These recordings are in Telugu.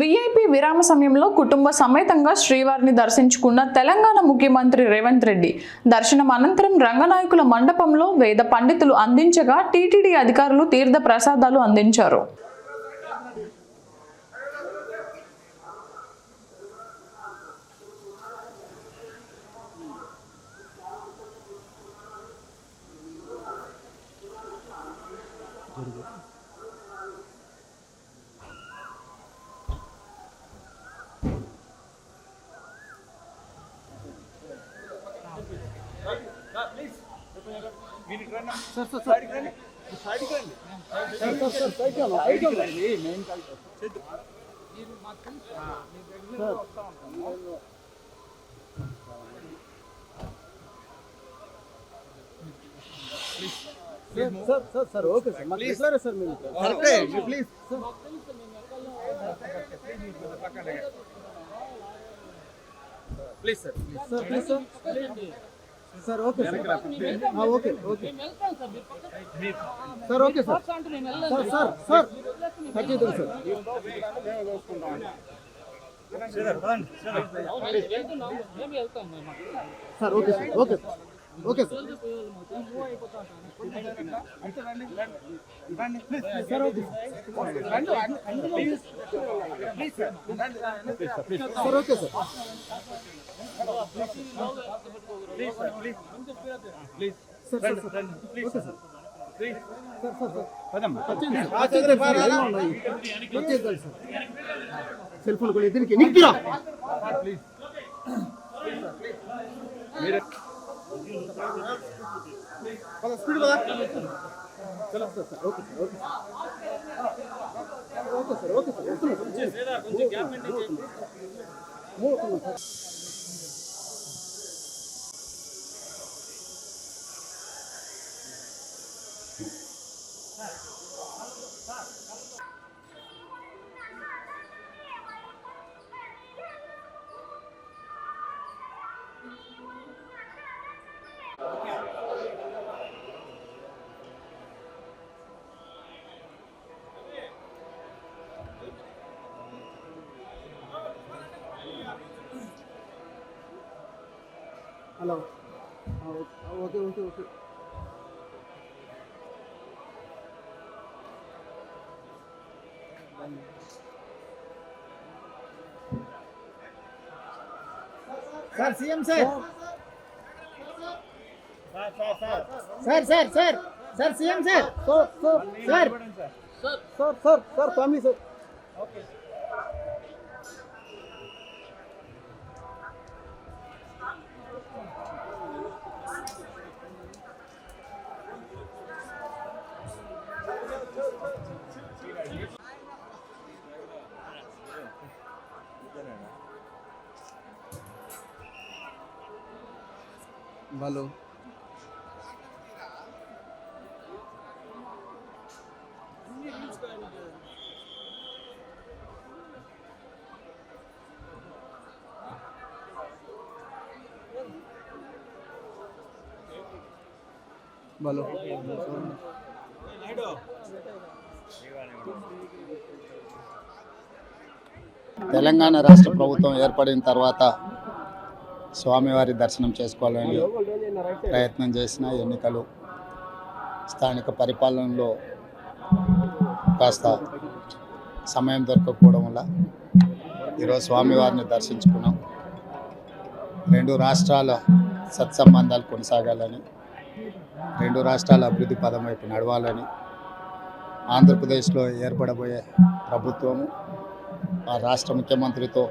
వీఐపీ విరామ సమయంలో కుటుంబ సమేతంగా శ్రీవారిని దర్శించుకున్న తెలంగాణ ముఖ్యమంత్రి రేవంత్ రెడ్డి దర్శనం అనంతరం రంగనాయకుల మండపంలో వేద పండితులు అందించగా టీటీడీ అధికారులు తీర్థ ప్రసాదాలు అందించారు. Sir sir sir okay sir మాకు రెగ్యులరే sir please please sir please sir sir okay sir ఆ, okay sir okay sir sir sir sir cut చేద్దాం sir sir okay sir okay sir okay sir sir okay sir okay sir sir sir sir okay sir sir sir sir వచ్చేయండి సార్ ఎలా ఉన్నాయి వచ్చేద్దాం సార్ సెల్ ఫోన్ దీనికి నిక్కిరా స్పీడ్ కదా చలో sir sir okay sir okay sir okay sir okay sir వస్తున్నాం సార్ మూవ్ అవుతున్నాం హలో ఆ, ఓకే ఆ, okay okay okay sir CM sir sir sir sir sir CM sir sir sir sir sir sir sir family ভালো ভালো తెలంగాణ రాష్ట్ర ప్రభుత్వం ఏర్పడిన తర్వాత స్వామివారి దర్శనం చేసుకోవాలని ప్రయత్నం చేసిన ఎన్నికలు స్థానిక పరిపాలనలో కాస్త సమయం దొరకకపోవడం వల్ల ఈరోజు స్వామివారిని దర్శించుకున్నాం. రెండు రాష్ట్రాల సత్సంబంధాలు కొనసాగాలని రెండు రాష్ట్రాల అభివృద్ధి పదం వైపు నడవాలని ఆంధ్రప్రదేశ్లో ఏర్పడబోయే ప్రభుత్వము ఆ రాష్ట్ర ముఖ్యమంత్రితో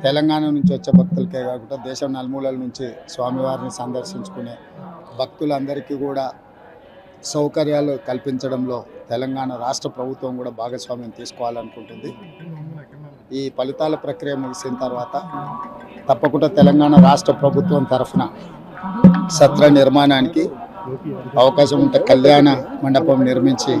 తెలంగాణ నుంచి వచ్చే భక్తులకే కాకుండా దేశం నలుమూలల నుంచి స్వామివారిని సందర్శించుకునే భక్తులందరికీ కూడా సౌకర్యాలు కల్పించడంలో తెలంగాణ రాష్ట్ర ప్రభుత్వం కూడా భాగస్వామ్యం తీసుకోవాలనుకుంటుంది. ఈ ఫలితాల ప్రక్రియ ముగిసిన తర్వాత తప్పకుండా తెలంగాణ రాష్ట్ర ప్రభుత్వం తరఫున సత్ర నిర్మాణానికి అవకాశం ఉంటే కళ్యాణ మండపం నిర్మించి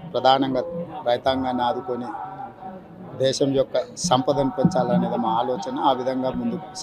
ప్రధానంగా రైతాంగాన్ని ఆదుకొని దేశం యొక్క సంపదను పెంచాలనేది మా ఆలోచన. ఆ విధంగా ముందుకు